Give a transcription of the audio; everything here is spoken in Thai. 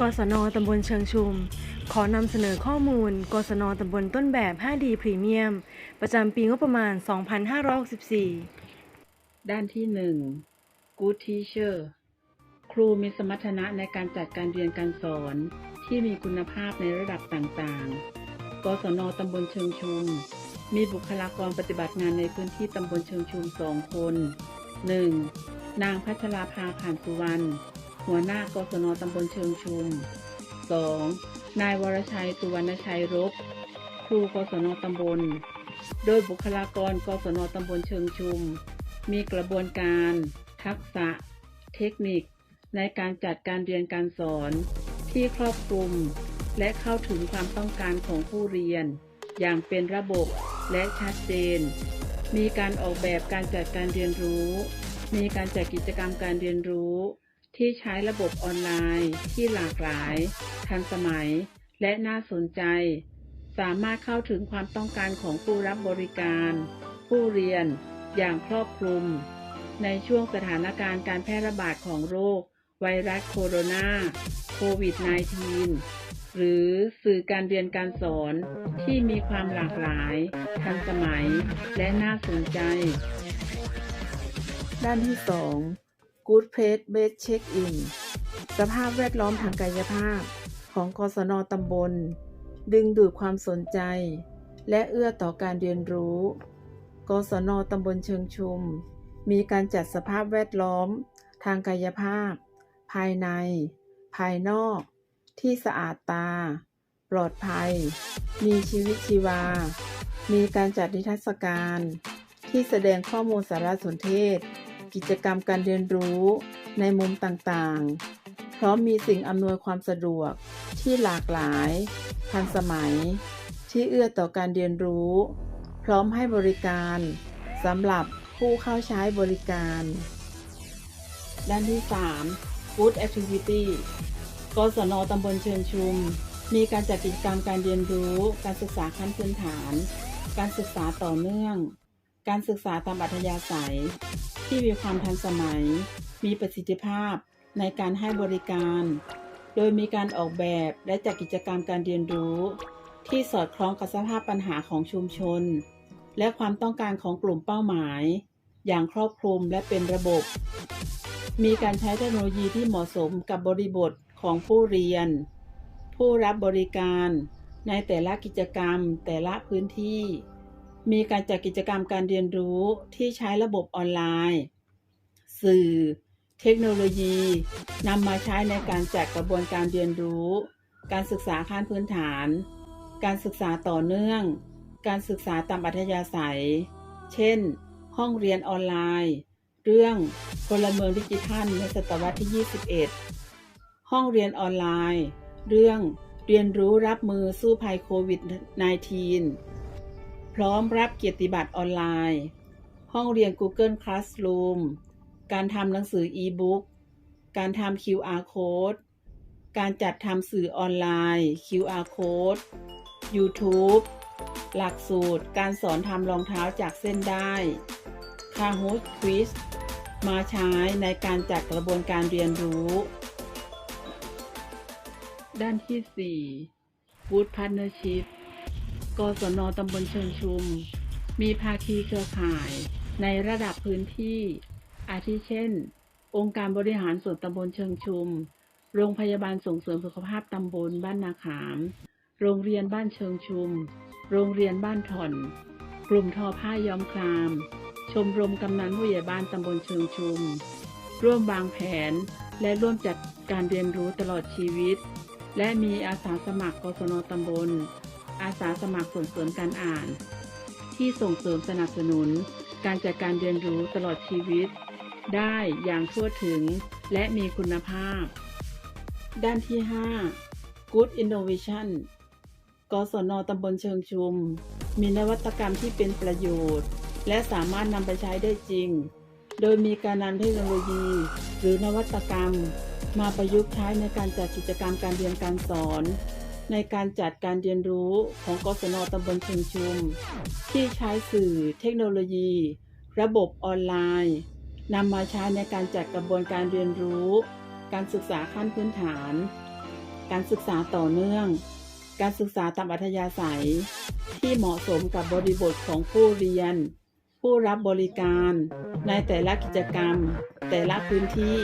กศนตำบลเชิงชุม ขอนำเสนอข้อมูล กศนตำบลต้นแบบ 5D พรีเมียม ประจำปีงบประมาณ 2564 ด้านที่ 1 Good Teacher ครูมีสมรรถนะในการจัดการเรียนการสอนที่มีคุณภาพในระดับต่างๆ กศนตำบลเชิงชุม มีบุคลากรปฏิบัติงานในพื้นที่ตำบลเชิงชุมสองคน 1. นางพัชราภาผ่านสุวรรณ หัวหน้ากศนตำบลเชิงชุม 2. นายวรชัยสุวรรณชัยรบครูกศนตำบล โดยบุคลากรกศนตำบลเชิงชุม มีกระบวนการ ทักษะ เทคนิค ในการจัดการเรียนการสอน ที่ครอบคลุม และเข้าถึงความต้องการของผู้เรียน อย่างเป็นระบบและชัดเจน มีการออกแบบการจัดการเรียนรู้ มีการจัดกิจกรรมการเรียนรู้ ที่ใช้ระบบออนไลน์ที่หลากหลาย ทันสมัย และน่าสนใจ สามารถเข้าถึงความต้องการของผู้รับบริการ ผู้เรียน อย่างครอบคลุม ในช่วงสถานการณ์การแพร่ระบาดของโรค ไวรัสโคโรนาโควิด -19 หรือสื่อการเรียนการสอนที่มีความหลากหลาย ทันสมัย และน่าสนใจ ด้านที่ 2 Good Place Based Check-in สภาพแวดล้อมทางกายภาพของกศนตำบล ดึงดูดความสนใจ และเอื้อต่อการเรียนรู้ กศนตำบลเชิงชุม มีการจัดสภาพแวดล้อม ทางกายภาพ ภายใน ภายนอก ที่สะอาดตา ปลอดภัย มีชีวิตชีวา มีการจัดนิทรรศการ ที่แสดงข้อมูลสารสนเทศ กิจกรรมการเรียนรู้ในมุมต่างๆ พร้อมมีสิ่งอำนวยความสะดวกที่หลากหลาย ทันสมัย ที่เอื้อต่อการเรียนรู้ พร้อมให้บริการสำหรับผู้เข้าใช้บริการ ด้านที่3 Good Activity กศนตำบลเชิงชุม มีการจัดกิจกรรมการเรียนรู้ การศึกษาขั้นพื้นฐาน การศึกษาต่อเนื่อง การศึกษาตามอัธยาศัย ที่มีความทันสมัย มีประสิทธิภาพในการให้บริการ โดยมีการออกแบบและจัดกิจกรรมการเรียนรู้ ที่สอดคล้องกับสภาพปัญหาของชุมชน และความต้องการของกลุ่มเป้าหมาย อย่างครอบคลุมและเป็นระบบ มีการใช้เทคโนโลยีที่เหมาะสมกับบริบทของผู้เรียน ผู้รับบริการในแต่ละกิจกรรมแต่ละพื้นที่ มีการจัดกิจกรรมการเรียนรู้ที่ใช้ระบบออนไลน์ สื่อ เทคโนโลยีนำมาใช้ในการจัดกระบวนการเรียนรู้ การศึกษาขั้นพื้นฐาน การศึกษาต่อเนื่อง การศึกษาตามอัธยาศัย เช่น ห้องเรียนออนไลน์ เรื่องพลเมืองดิจิทัลในศตวรรษที่ 21 ห้องเรียนออนไลน์ เรื่องเรียนรู้รับมือสู้ภัยโควิด -19 พร้อมรับเกียรติบัตรออนไลน์ ห้องเรียน Google Classroom การทำหนังสือ e-book การทำ QR code การจัดทำสื่อออนไลน์ QR code YouTube หลักสูตรการสอนทำรองเท้าจากเส้นได้ Kahoot Quiz มาใช้ในการจัดกระบวนการเรียนรู้ ด้านที่4 Good Partnership กศนตำบลเชิงชุม มีภาคีเครือข่ายในระดับพื้นที่ อาทิเช่น องค์การบริหารส่วนตำบลเชิงชุม โรงพยาบาลส่งเสริมสุขภาพตำบลบ้านนาขาม โรงเรียนบ้านเชิงชุม โรงเรียนบ้านถ่อน กลุ่มทอผ้าย้อมคราม ชมรมกำนันผู้ใหญ่บ้านตำบลเชิงชุม ร่วมวางแผนและร่วมจัดการเรียนรู้ตลอดชีวิต และมีอาสาสมัครกศนตำบล อาสาสมัครส่งเสริมการอ่าน ที่ส่งเสริมสนับสนุน การจัดการเรียนรู้ตลอดชีวิต ได้อย่างทั่วถึงและมีคุณภาพ ด้านที่ 5 Good Innovation กศนตำบลเชิงชุม มีนวัตกรรมที่เป็นประโยชน์ และสามารถนำไปใช้ได้จริง โดยมีการนำเทคโนโลยี หรือนวัตกรรม มาประยุกต์ใช้ในการจัดกิจกรรมการเรียนการสอน ในการจัดการเรียนรู้ของกศนตำบลเชิงชุม ที่ใช้สื่อเทคโนโลยี ระบบออนไลน์นำมาใช้ในการจัดกระบวนการเรียนรู้ การศึกษาขั้นพื้นฐาน การศึกษาต่อเนื่อง การศึกษาตามอัธยาศัย ที่เหมาะสมกับบริบทของผู้เรียน ผู้รับบริการ ในแต่ละกิจกรรม แต่ละพื้นที่